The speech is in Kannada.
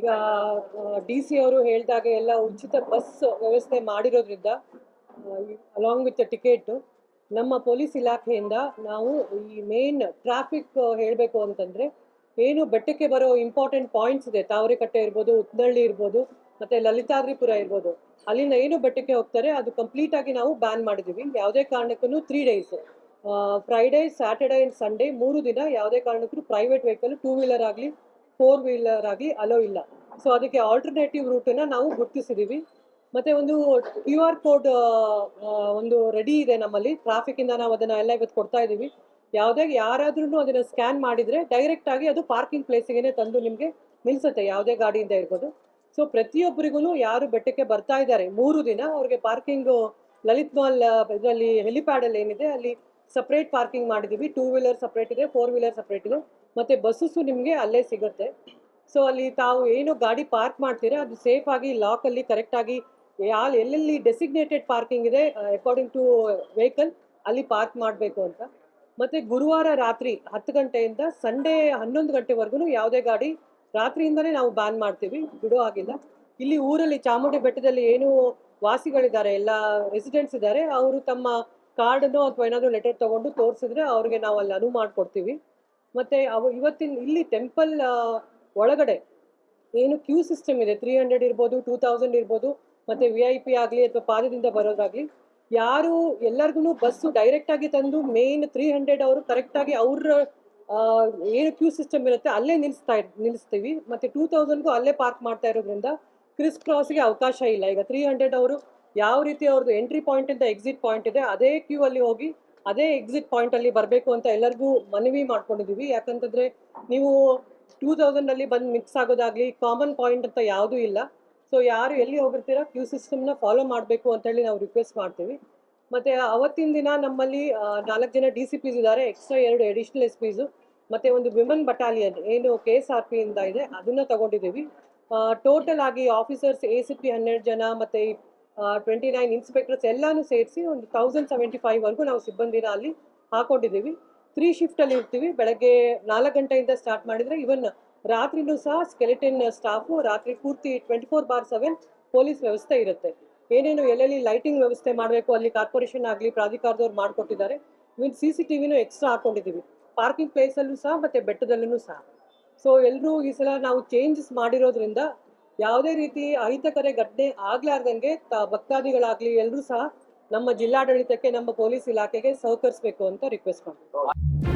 ಈಗ ಡಿ ಸಿ ಅವರು ಹೇಳಿದಾಗೆ ಎಲ್ಲ ಉಚಿತ ಬಸ್ ವ್ಯವಸ್ಥೆ ಮಾಡಿರೋದ್ರಿಂದ ಅಲಾಂಗ್ ವಿತ್ ಟಿಕೆಟ್ ನಮ್ಮ ಪೊಲೀಸ್ ಇಲಾಖೆಯಿಂದ ನಾವು ಈ ಮೇನ್ ಟ್ರಾಫಿಕ್ ಹೇಳಬೇಕು ಅಂತಂದ್ರೆ, ಏನು ಬೆಟ್ಟಕ್ಕೆ ಬರೋ ಇಂಪಾರ್ಟೆಂಟ್ ಪಾಯಿಂಟ್ಸ್ ಇದೆ. ತಾವರೆಕಟ್ಟೆ ಇರ್ಬೋದು, ಉತ್ನಳ್ಳಿ ಇರ್ಬೋದು, ಮತ್ತೆ ಲಲಿತಾದ್ರಿಪುರ ಇರ್ಬೋದು. ಅಲ್ಲಿಂದ ಏನು ಬೆಟ್ಟಕ್ಕೆ ಹೋಗ್ತಾರೆ, ಅದು ಕಂಪ್ಲೀಟ್ ಆಗಿ ನಾವು ಬ್ಯಾನ್ ಮಾಡಿದೀವಿ ಯಾವುದೇ ಕಾರಣಕ್ಕೂ three days Friday Saturday and Sunday ಮೂರು ದಿನ ಯಾವುದೇ ಕಾರಣಕ್ಕೂ ಪ್ರೈವೇಟ್ ವೆಹಿಕಲ್ ಟೂ ವೀಲರ್ ಆಗಲಿ ಫೋರ್ ವೀಲರ್ ಆಗಿ ಅಲೋ ಇಲ್ಲ. ಸೊ ಅದಕ್ಕೆ ಆಲ್ಟರ್ನೇಟಿವ್ ರೂಟನ್ನ ನಾವು ಗುರುತಿಸಿದೀವಿ. ಮತ್ತೆ ಒಂದು ಕ್ಯೂ ಆರ್ ಕೋಡ್ ಒಂದು ರೆಡಿ ಇದೆ ನಮ್ಮಲ್ಲಿ. ಟ್ರಾಫಿಕ್ ಇಂದ ನಾವು ಅದನ್ನ ಎಲ್ಲ ಇವತ್ತು ಕೊಡ್ತಾ ಇದೀವಿ. ಯಾವುದೇ ಯಾರಾದ್ರೂ ಅದನ್ನ ಸ್ಕ್ಯಾನ್ ಮಾಡಿದ್ರೆ ಡೈರೆಕ್ಟ್ ಆಗಿ ಅದು ಪಾರ್ಕಿಂಗ್ ಪ್ಲೇಸಿಗೆ ತಂದು ನಿಮಗೆ ನಿಲ್ಸುತ್ತೆ. ಯಾವುದೇ ಗಾಡಿಯಿಂದ ಇರ್ಬೋದು. ಸೊ ಪ್ರತಿಯೊಬ್ಬರಿಗೂ ಯಾರು ಬೆಟ್ಟಕ್ಕೆ ಬರ್ತಾ ಇದ್ದಾರೆ, ಮೂರು ದಿನ ಅವ್ರಿಗೆ ಪಾರ್ಕಿಂಗ್ ಲಲಿತ್ ಮಾಲ್ ಇದರಲ್ಲಿ ಹೆಲಿಪ್ಯಾಡ್ ಅಲ್ಲಿ ಏನಿದೆ, ಅಲ್ಲಿ ಸಪ್ರೇಟ್ ಪಾರ್ಕಿಂಗ್ ಮಾಡಿದೀವಿ. ಟೂ ವೀಲರ್ ಸಪ್ರೇಟ್ ಇದೆ ಫೋರ್ ವೀಲರ್ ಸಪ್ರೇಟ್ ಇದೆ. ಮತ್ತೆ ಬಸ್ಸಸ್ಸು ನಿಮಗೆ ಅಲ್ಲೇ ಸಿಗುತ್ತೆ. ಸೊ ಅಲ್ಲಿ ತಾವು ಏನು ಗಾಡಿ ಪಾರ್ಕ್ ಮಾಡ್ತೀರಾ, ಅದು ಸೇಫ್ ಆಗಿ ಲಾಕ್ ಅಲ್ಲಿ ಕರೆಕ್ಟ್ ಆಗಿ ಯಾ ಎಲ್ಲೆಲ್ಲಿ ಡೆಸಿಗ್ನೇಟೆಡ್ ಪಾರ್ಕಿಂಗ್ ಇದೆ ಅಕಾರ್ಡಿಂಗ್ ಟು ವೆಹಿಕಲ್ ಅಲ್ಲಿ ಪಾರ್ಕ್ ಮಾಡಬೇಕು ಅಂತ. ಮತ್ತೆ ಗುರುವಾರ ರಾತ್ರಿ ಹತ್ತು ಗಂಟೆಯಿಂದ ಸಂಡೇ ಹನ್ನೊಂದು ಗಂಟೆವರೆಗೂ ಯಾವುದೇ ಗಾಡಿ ರಾತ್ರಿಯಿಂದನೇ ನಾವು ಬ್ಯಾನ್ ಮಾಡ್ತೀವಿ. ಬಿಡೋ ಆಗಿಲ್ಲ ಇಲ್ಲಿ ಊರಲ್ಲಿ ಚಾಮುಂಡಿ ಬೆಟ್ಟದಲ್ಲಿ ಏನು ವಾಸಿಗಳಿದ್ದಾರೆ, ಎಲ್ಲ ರೆಸಿಡೆಂಟ್ಸ್ ಇದ್ದಾರೆ. ಅವರು ತಮ್ಮ ಕಾರ್ಡನ್ನು ಅಥವಾ ಏನಾದರೂ ಲೆಟರ್ ತಗೊಂಡು ತೋರಿಸಿದ್ರೆ ಅವ್ರಿಗೆ ನಾವು ಅಲ್ಲಿ ಅನುವು ಮಾಡಿಕೊಡ್ತೀವಿ. ಮತ್ತೆ ಅವ ಇವತ್ತಿನ ಇಲ್ಲಿ ಟೆಂಪಲ್ ಒಳಗಡೆ ಏನು ಕ್ಯೂ ಸಿಸ್ಟಮ್ ಇದೆ. ತ್ರೀ ಹಂಡ್ರೆಡ್ ಇರ್ಬೋದು ಟೂ ತೌಸಂಡ್ ಇರ್ಬೋದು, ಮತ್ತೆ ವಿ ಐ ಪಿ ಆಗಲಿ ಅಥವಾ ಪಾದದಿಂದ ಬರೋದಾಗ್ಲಿ, ಯಾರು ಎಲ್ಲರಿಗೂ ಬಸ್ಸು ಡೈರೆಕ್ಟ್ ಆಗಿ ತಂದು ಮೇನ್ ತ್ರೀ ಹಂಡ್ರೆಡ್ ಅವರು ಕರೆಕ್ಟ್ ಆಗಿ ಅವ್ರ ಏನು ಕ್ಯೂ ಸಿಸ್ಟಮ್ ಇರುತ್ತೆ ಅಲ್ಲೇ ನಿಲ್ಲಿಸ್ತಾ ನಿಲ್ಲಿಸ್ತೀವಿ ಮತ್ತೆ ಟೂ ತೌಸಂಡ್ಗೂ ಅಲ್ಲೇ ಪಾರ್ಕ್ ಮಾಡ್ತಾ ಇರೋದ್ರಿಂದ ಕ್ರಿಸ್ ಕ್ರಾಸ್ಗೆ ಅವಕಾಶ ಇಲ್ಲ. ಈಗ ತ್ರೀ ಹಂಡ್ರೆಡ್ ಅವರು ಯಾವ ರೀತಿ ಅವ್ರದ್ದು ಎಂಟ್ರಿ ಪಾಯಿಂಟ್ ಇಂದ ಎಕ್ಸಿಟ್ ಪಾಯಿಂಟ್ ಇದೆ, ಅದೇ ಕ್ಯೂ ಅಲ್ಲಿ ಹೋಗಿ ಅದೇ ಎಕ್ಸಿಟ್ ಪಾಯಿಂಟ್ ಅಲ್ಲಿ ಬರಬೇಕು ಅಂತ ಎಲ್ಲರಿಗೂ ಮನವಿ ಮಾಡ್ಕೊಂಡಿದೀವಿ. ಯಾಕಂತಂದ್ರೆ ನೀವು ಟೂ ತೌಸಂಡ್ ಅಲ್ಲಿ ಬಂದು ಮಿಕ್ಸ್ ಆಗೋದಾಗ್ಲಿ ಕಾಮನ್ ಪಾಯಿಂಟ್ ಅಂತ ಯಾವುದೂ ಇಲ್ಲ. ಸೊ ಯಾರು ಎಲ್ಲಿ ಹೋಗಿರ್ತೀರಾ ಕ್ಯೂ ಸಿಸ್ಟಮ್ನ ಫಾಲೋ ಮಾಡಬೇಕು ಅಂತ ಹೇಳಿ ನಾವು ರಿಕ್ವೆಸ್ಟ್ ಮಾಡ್ತೀವಿ. ಮತ್ತೆ ಅವತ್ತಿನ ದಿನ ನಮ್ಮಲ್ಲಿ ನಾಲ್ಕು ಜನ ಡಿ ಸಿ ಪಿಸ್ ಇದ್ದಾರೆ. ಎಕ್ಸ್ಟ್ರಾ ಎರಡು ಅಡಿಷನಲ್ ಎಸ್ ಪಿಸು ಮತ್ತೆ ಒಂದು ವಿಮನ್ ಬಟಾಲಿಯನ್ ಏನು ಕೆ ಎಸ್ ಆರ್ ಪಿ ಇಂದ ಇದೆ. ಅದನ್ನ ತಗೊಂಡಿದ್ದೀವಿ. ಟೋಟಲ್ ಆಗಿ ಆಫೀಸರ್ಸ್ ಎ ಸಿ ಪಿ ಹನ್ನೆರಡು ಜನ, ಮತ್ತೆ ಟ್ವೆಂಟಿ ನೈನ್ ಇನ್ಸ್ಪೆಕ್ಟರ್ಸ್ ಎಲ್ಲಾನು ಸೇರಿಸಿ ಒಂದು ತೌಸಂಡ್ ಸೆವೆಂಟಿ ಫೈವ್ ವರೆಗೂ ನಾವು ಸಿಬ್ಬಂದಿನ ಅಲ್ಲಿ ಹಾಕೊಂಡಿದ್ದೀವಿ. ತ್ರೀ ಶಿಫ್ಟಲ್ಲಿ ಇರ್ತೀವಿ ಬೆಳಗ್ಗೆ ನಾಲ್ಕು ಗಂಟೆಯಿಂದ ಸ್ಟಾರ್ಟ್ ಮಾಡಿದರೆ ಇವನ್ ರಾತ್ರಿನೂ ಸಹ ಸ್ಕೆಲಿಟನ್ ಸ್ಟಾಫು ರಾತ್ರಿ ಪೂರ್ತಿ twenty four by seven police ವ್ಯವಸ್ಥೆ ಇರುತ್ತೆ. ಏನೇನು ಎಲ್ಲೆಲ್ಲಿ ಲೈಟಿಂಗ್ ವ್ಯವಸ್ಥೆ ಮಾಡಬೇಕು, ಅಲ್ಲಿ ಕಾರ್ಪೊರೇಷನ್ ಆಗಲಿ, ಪ್ರಾಧಿಕಾರದವ್ರು ಮಾಡಿಕೊಟ್ಟಿದ್ದಾರೆ. ಇವನ್ ಸಿ ಸಿ ಟಿ ವಿನೂ ಎಕ್ಸ್ಟ್ರಾ ಹಾಕೊಂಡಿದ್ದೀವಿ. ಪಾರ್ಕಿಂಗ್ ಪ್ಲೇಸಲ್ಲೂ ಸಹ ಮತ್ತು ಬೆಟ್ಟದಲ್ಲೂ ಸಹ. ಸೊ ಎಲ್ಲರೂ ಈ ಸಲ ನಾವು ಚೇಂಜಸ್ ಮಾಡಿರೋದ್ರಿಂದ ಯಾವುದೇ ರೀತಿ ಅಹಿತಕರ ಘಟನೆ ಆಗ್ಲಾರ್ದಂಗೆ ತ ಭಕ್ತಾದಿಗಳಾಗ್ಲಿ ಎಲ್ಲರೂ ಸಹ ನಮ್ಮ ಜಿಲ್ಲಾಡಳಿತಕ್ಕೆ, ನಮ್ಮ ಪೊಲೀಸ್ ಇಲಾಖೆಗೆ ಸಹಕರಿಸಬೇಕು ಅಂತ ರಿಕ್ವೆಸ್ಟ್ ಮಾಡ್ತೀವಿ.